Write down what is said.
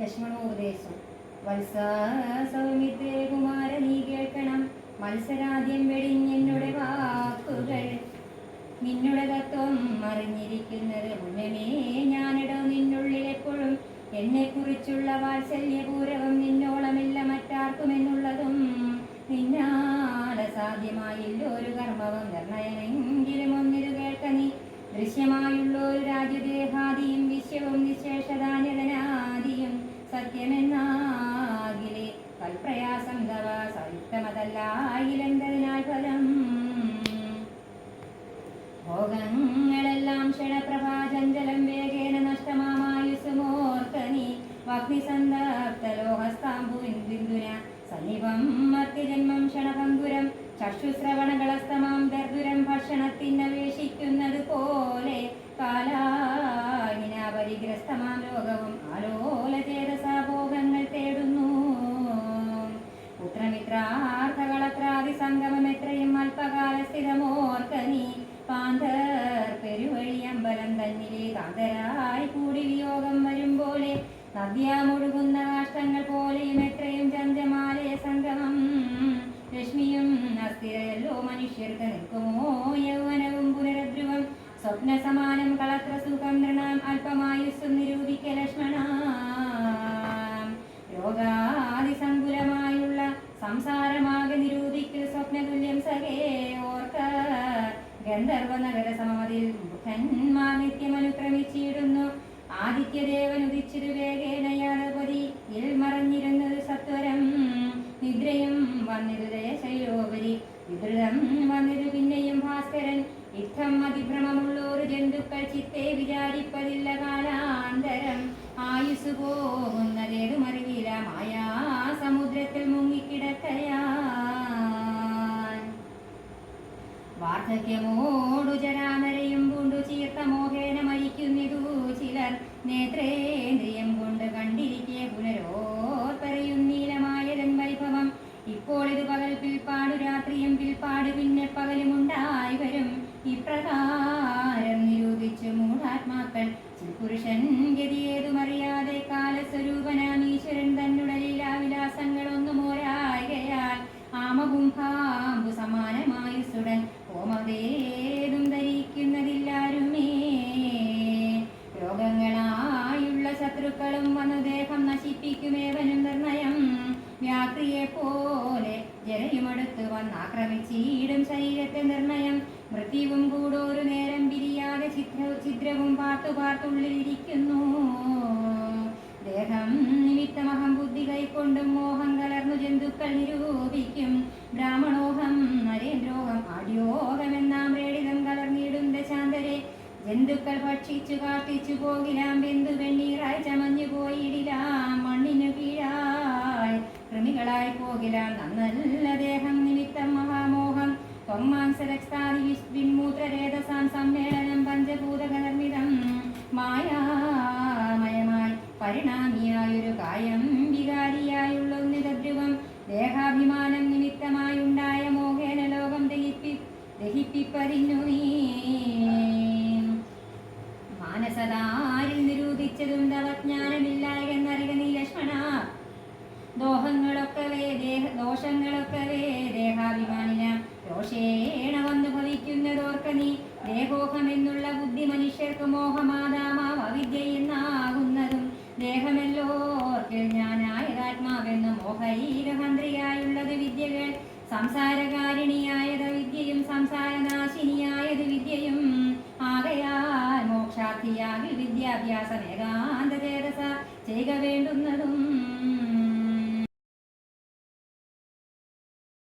ലക്ഷ്മണോപദേശം. വത്സ സൗമിത്രേ കുമാര നീ കേൾക്കണം. മത്സരാദ്യം വെടിഞ്ഞെന്നുടെ വാക്കുകൾ. നിന്നുടെ തത്വം അറിഞ്ഞിരിക്കുന്നത് മുന്നമേ ഞാനിടോ നിന്നുള്ളിൽ എപ്പോഴും. എന്നെക്കുറിച്ചുള്ള വാത്സല്യപൂരവം നിന്നോളമില്ല മറ്റാർക്കുമെന്നുള്ളതും നിന്നാല സാധ്യമായില്ല ഒരു കർമ്മവും നിർണയമെങ്കിലും ഒന്നിരു കേൾക്ക നീ. ദൃശ്യമായുള്ള ഒരു രാജ്യദേഹാദിയും വിശ്വവും നിശേഷധാന്യതനാദിയും ഭോഗങ്ങളെല്ലാം ക്ഷണപ്രഭാചഞ്ചലം വേഗേന നഷ്ടമാമായുസുമോർക്കനി വഗ്നിസന്ദപ്തലോഹസ്താംബുവിന്ദുന സന്നിപം മർത്തിജന്മം ക്ഷണഭങ്കുരം ചക്ഷുശ്രവണകളസ്തമാം ദർദുരം ഭക്ഷണത്തിനപേക്ഷിക്കുന്നത് തന്നിലെ കാന്തരായി കൂടി വിയോഗം വരും പോലെ. നദ്യാമൊഴുകുന്ന കാഷ്ടങ്ങൾ പോലെയും എത്രയും ചന്ദ്രമാലയ സംഗമം. രശ്മിയും അസ്ഥിരയല്ലോ മനുഷ്യർക്ക് നിൽക്കുമോ? യൗവനവും പുനരധ്രുവം സ്വപ്ന സമാനം കളത്ര സുഖം നൃണാം അല്പമായുസ്സും നിരൂപിക്ക ലക്ഷ്മണ. രോഗാതിസങ്കുലമായുള്ള സംസാരമാകെ നിരൂപിക്കൽ സ്വപ്നതുല്യം സഖേ. ഓർക്ക ഗന്ധർവ നിത്യമനുക്രമിച്ചിടുന്നു ആദിത്യദേവൻ ഉദിച്ചിരു വേഗേന യാദവതി ഇൽ മറഞ്ഞിരുന്നത് സത്വരം. നിദ്രയും വന്നിരു ദേശയോപരി. വിദൃതം വന്നിരു പിന്നെയും ഭാസ്കരൻ. യുദ്ധം അതിഭ്രമമുള്ളൊരു ജന്തുക്കൾ ചിത്തെ വിചാരിപ്പതില്ല കാലാന്തരം. ആയുസ് പോകുന്നതേതു മറിയില്ല മായാ സമുദ്രത്തിൽ മുങ്ങിക്കിടക്കയാൻ. വാർദ്ധക്യമോടു ജരാനരയും പൂണ്ടു ചീർത്ത മോഹേന മരിക്കുന്നിതു ചിലർ നേത്രേന്ദ്രിയം കൊണ്ട് കണ്ടിരിക്കെ പുനരോത്തറിയുന്നീലമായതൻ വൈഭവം. ഇപ്പോൾ ഇത് പകൽ പിൽപ്പാടു രാത്രിയും പിൽപ്പാട് പിന്നെ പകലുമുണ്ടായി വരും. ഇപ്രകാരം നിരൂപിച്ചു മൂഢാത്മാക്കൾ. പുരുഷൻ നശിപ്പിക്കുമേവനും നിർണയം വ്യാക്രിയെ പോലെ ജനയുമടുത്ത് വന്നാക്രമിച്ചീടും ശരീരത്തെ നിർണയം. മൃത്യുവും കൂടോരു നേരം പിരിയാതെ ചിത്ര ചിത്രവും പാർത്തു പാർത്തുള്ളിലിരിക്കുന്നു. ദേഹം നിമിത്തമഹം ബുദ്ധി കൈക്കൊണ്ടും മോഹം കലർന്നു ജന്തുക്കൾ നിരൂപിക്കും. ബ്രാഹ്മണോഹം നരേന്ദ്രോഹം ആദ്യോഹമെന്നാം പ്രേടിതം കലർന്നിടും ദശാന്തരെ. ജന്തുക്കൾ ഭക്ഷിച്ചു കാട്ടിച്ചു പോകിലാം ബിന്ദു വെണ്ണീറായി ചമഞ്ഞു കൃമികളായി നന്നല്ല ദേഹം നിമിത്തം മഹാമോഹം. ത്വമാംസരക്താദി വിൻമൂത്രരേതസാം സമ്മേളനം പഞ്ചഭൂതകർമ്മിതം. മായാമയമായി പരിണാമിയായൊരു കായം. ദോഹങ്ങളൊക്കവേ ദേഹ ദോഷങ്ങളൊക്കവേ ദേഹാഭിമാനിന. രോഷേണ വന്നു ഭവിക്കുന്നതോർക്ക നീ. ദേഹോഹം എന്നുള്ള ബുദ്ധി മനുഷ്യർക്ക് മോഹമാതാമാവ് അവിദ്യ എന്നാകുന്നതും ദേഹമെല്ലോർക്കിൽ ഞാനായതാത്മാവെന്ന മോഹൈരഹന്ത്രിയായുള്ളത് വിദ്യകൾ. സംസാരകാരിണിയായത് വിദ്യയും സംസാരനാശിനിയായത് വിദ്യയും. ആകയാൽ മോക്ഷാർത്ഥിയാകിൽ വിദ്യാഭ്യാസം ഏകാന്തചേത